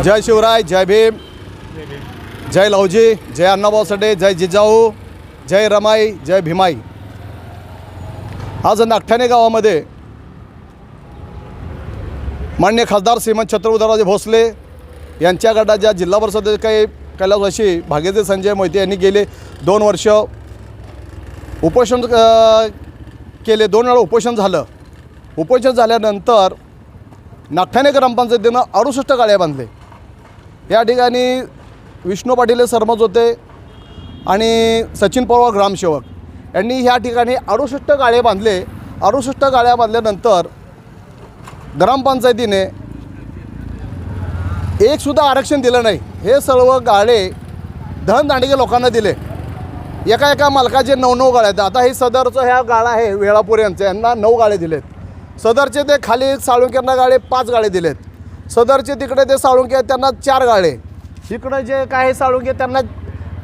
जय शिवराय जय भीम. जय लवजी जय अण्णाभाऊ साठे जय जिजाऊ जय रमाई जय भीमाई. आज नागठाणे गावामध्ये मान्य खासदार श्रीमंत छत्रपतीराजे भोसले यांच्या गटाच्या जिल्हा परिषद काही कैलासवाशी भाग्यदेव संजय मोहिते यांनी गेले दोन वर्ष उपोषण केले दोन वेळा उपोषण झालं. उपोषण झाल्यानंतर नागठाणे ग्रामपंचायतीनं अडुसष्ट गाड्या बांधले या ठिकाणी विष्णू पाटील हे होते आणि सचिन पवार ग्रामसेवक. यांनी ह्या ठिकाणी अडुसष्ट गाळे बांधले. अडुसष्ट गाड्या बांधल्यानंतर ग्रामपंचायतीने एकसुद्धा आरक्षण दिलं नाही. हे सर्व गाळे धनदांडगे लोकांना दिले. एका एका मालकाचे नऊ नऊ गाळे आहेत. आता हे सदरचं ह्या गाळा आहे वेळापूर यांचं. यांना नऊ गाळे दिलेत. सदरचे ते खाली साळुंक्यांना गाळे पाच गाळे दिलेत. सदरचे तिकडे ते साळुंके आहेत त्यांना चार गाळे. इकडं जे काय साळुंके त्यांना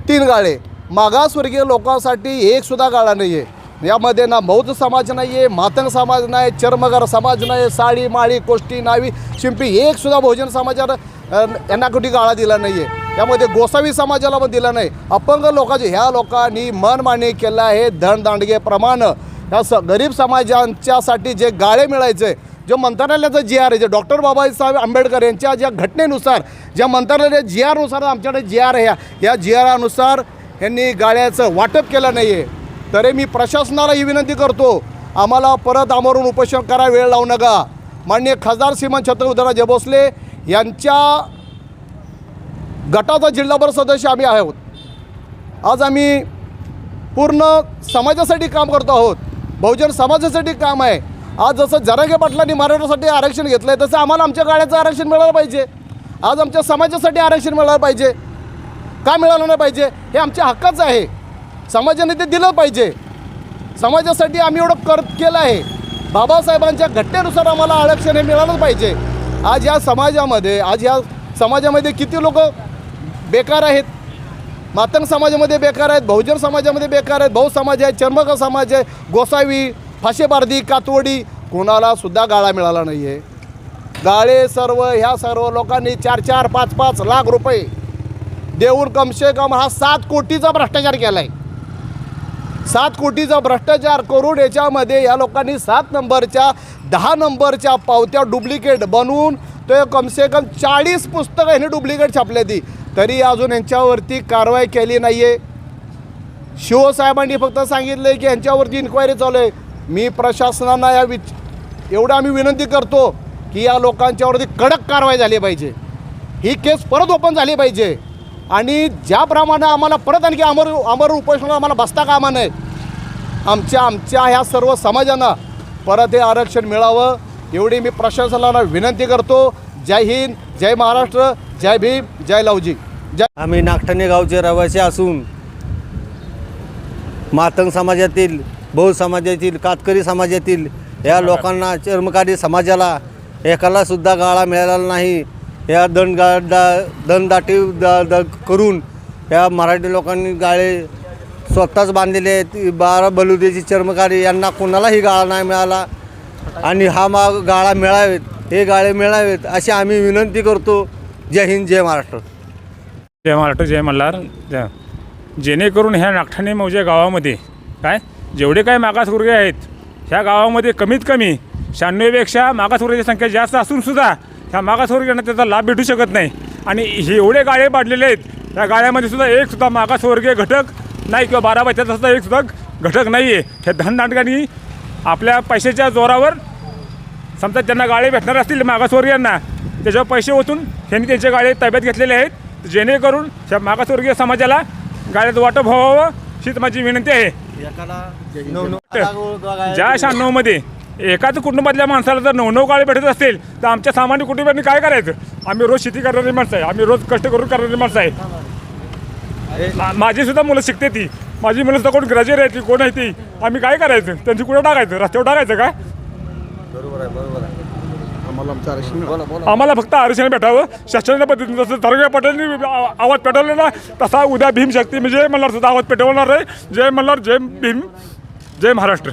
तीन गाळे. मागासवर्गीय लोकांसाठी एकसुद्धा गाळा नाही आहे यामध्ये ना बौद्ध समाज नाही आहे मातंग समाज नाही चर्मगार समाज नाही साडी माळी कोष्टी नावी शिंपी एकसुद्धा बहुजन समाजानं यांना कुठे गाळा दिला नाही आहे यामध्ये गोसावी समाजाला पण दिला नाही. अपंग लोकांचे ह्या लोकांनी मनमानी केलं आहे धनदांडगेप्रमाणे. ह्या स गरीब समाजांच्यासाठी जे गाळे मिळायचे जे मंत्रालयाचं जी आर आहे जे डॉक्टर बाबासाहेब आंबेडकर यांच्या ज्या घटनेनुसार ज्या मंत्रालयाच्या जी आरनुसार आमच्याकडे जी आर आहे या जी आरानुसार यांनी गाळ्याचं वाटप केलं नाही आहे तरी मी प्रशासनाला ही विनंती करतो आम्हाला परत आमरून उपोषण करा वेळ लावू नका. माननीय खासदार श्रीमान छत्रपतीराजे भोसले यांच्या गटाचा जिल्हाभर सदस्य आम्ही आहोत. आज आम्ही पूर्ण समाजासाठी काम करतो आहोत. बहुजन समाजासाठी काम आहे. आज जसं जरांगे पाटलांनी मराठ्यासाठी आरक्षण घेतलं आहे तसं आम्हाला आमच्या गाड्याचं आरक्षण मिळालं पाहिजे. आज आमच्या समाजासाठी आरक्षण मिळालं पाहिजे. का मिळालं नाही पाहिजे? हे आमच्या हक्काचं आहे. समाजाने ते दिलं पाहिजे. समाजासाठी आम्ही एवढं कर केलं आहे. बाबासाहेबांच्या घटनेनुसार आम्हाला आरक्षण हे मिळालंच पाहिजे. आज या समाजामध्ये आज या समाजामध्ये किती लोक बेकार आहेत? मातंग समाजामध्ये बेकार आहेत बहुजन समाजामध्ये बेकार आहेत बहु समाज आहे चर्मक समाज आहे गोसावी फाशेबार्दी कातवडी कोणालासुद्धा गाळा मिळाला नाही आहे गाळे सर्व ह्या सर्व लोकांनी चार चार पाच पाच लाख रुपये देऊन कमसे कम हा सात कोटीचा भ्रष्टाचार केला आहे सात कोटीचा भ्रष्टाचार करून याच्यामध्ये या लोकांनी सात नंबरच्या दहा नंबरच्या पावत्या डुप्लिकेट बनवून ते कमसे कम चाळीस पुस्तकं ह्याने डुप्लिकेट छापले ती. तरी अजून यांच्यावरती कारवाई केली नाही आहे शिवसाहेबांनी फक्त सांगितलं की यांच्यावरती इन्क्वायरी चालू आहे. मी प्रशासनांना या विच एवढं आम्ही विनंती करतो की या लोकांच्यावरती कडक कारवाई झाली पाहिजे. ही केस परत ओपन झाली पाहिजे. आणि ज्याप्रमाणे आम्हाला परत आणखी अमर अमर उपोषण आम्हाला बसता कामा नये आमच्या आमच्या ह्या सर्व समाजांना परत हे आरक्षण मिळावं एवढी मी प्रशासनाला विनंती करतो. जय हिंद जय महाराष्ट्र जय भीम जय लवजी. जय आम्ही नागठाणे गावचे रहिवासी असून मातंग समाजातील बहु समाजातील कातकरी समाजातील या लोकांना चर्मकारी समाजाला एकाला सुद्धा गाळा मिळाला नाही. या दंड दणदाटी द द करून या मराठी लोकांनी गाळे स्वतःच बांधलेले आहेत. बारा बलुदेची चर्मकारी यांना कोणालाही गाळा नाही मिळाला. आणि हा मा गाळा मिळावेत हे गाळे मिळावेत अशी आम्ही विनंती करतो. जय हिंद जय महाराष्ट्र. जय महाराष्ट्र जय मल्हार. जेणेकरून ह्या नागठाणे मौजा गावामध्ये काय? जेवढे काही मागासवर्गीय आहेत ह्या गावामध्ये कमीत कमी शहाण्णवपेक्षा मागासवर्गीयची संख्या जास्त असूनसुद्धा ह्या मागासवर्गीयांना त्याचा लाभ भेटू शकत नाही. आणि हे एवढे गाळे पाडलेले आहेत त्या गाळ्यामध्ये सुद्धा एकसुद्धा मागासवर्गीय घटक नाही किंवा बारा बच्चाचा सुद्धा एक सुद्धा घटक नाही आहे ह्या धनदांडकांनी आपल्या पैशाच्या जोरावर समजा त्यांना गाळे भेटणार असतील मागासवर्गीयांना त्याच्यावर पैसे ओतून त्यांनी त्यांचे गाळे ताब्यात घेतलेले आहेत जेणेकरून ह्या मागासवर्गीय समाजाला गाड्याचं वाटप व्हावं हीच माझी विनंती आहे. ज्या शहाण्णवमध्ये एकाच कुटुंबातल्या माणसाला जर नऊ नऊ गाळे भेटत असतील तर आमच्या सामान्य कुटुंबांनी काय करायचं? आम्ही रोज शेती करणारी माणसं आहे. आम्ही रोज कष्ट करून करणारी माणसं आहे. माझी सुद्धा मुलं शिकते ती. माझी मुलं सुद्धा कोण ग्रॅज्युएट आहे ती कोण आहे ती? आम्ही काय करायचं? त्यांची कुठं टाकायचं? रस्त्यावर टाकायचं का? आम्हाला फक्त आरक्षण भेटावं. शासनाच्या पद्धतीने जसं धरगे पटेलनी आ- आवाज पेटवला ना तसा उद्या भीम शक्ती म्हणजे मल्हार सुद्धा आवाज पेटवणार आहे. जय मल्हार जय भीम जय महाराष्ट्र.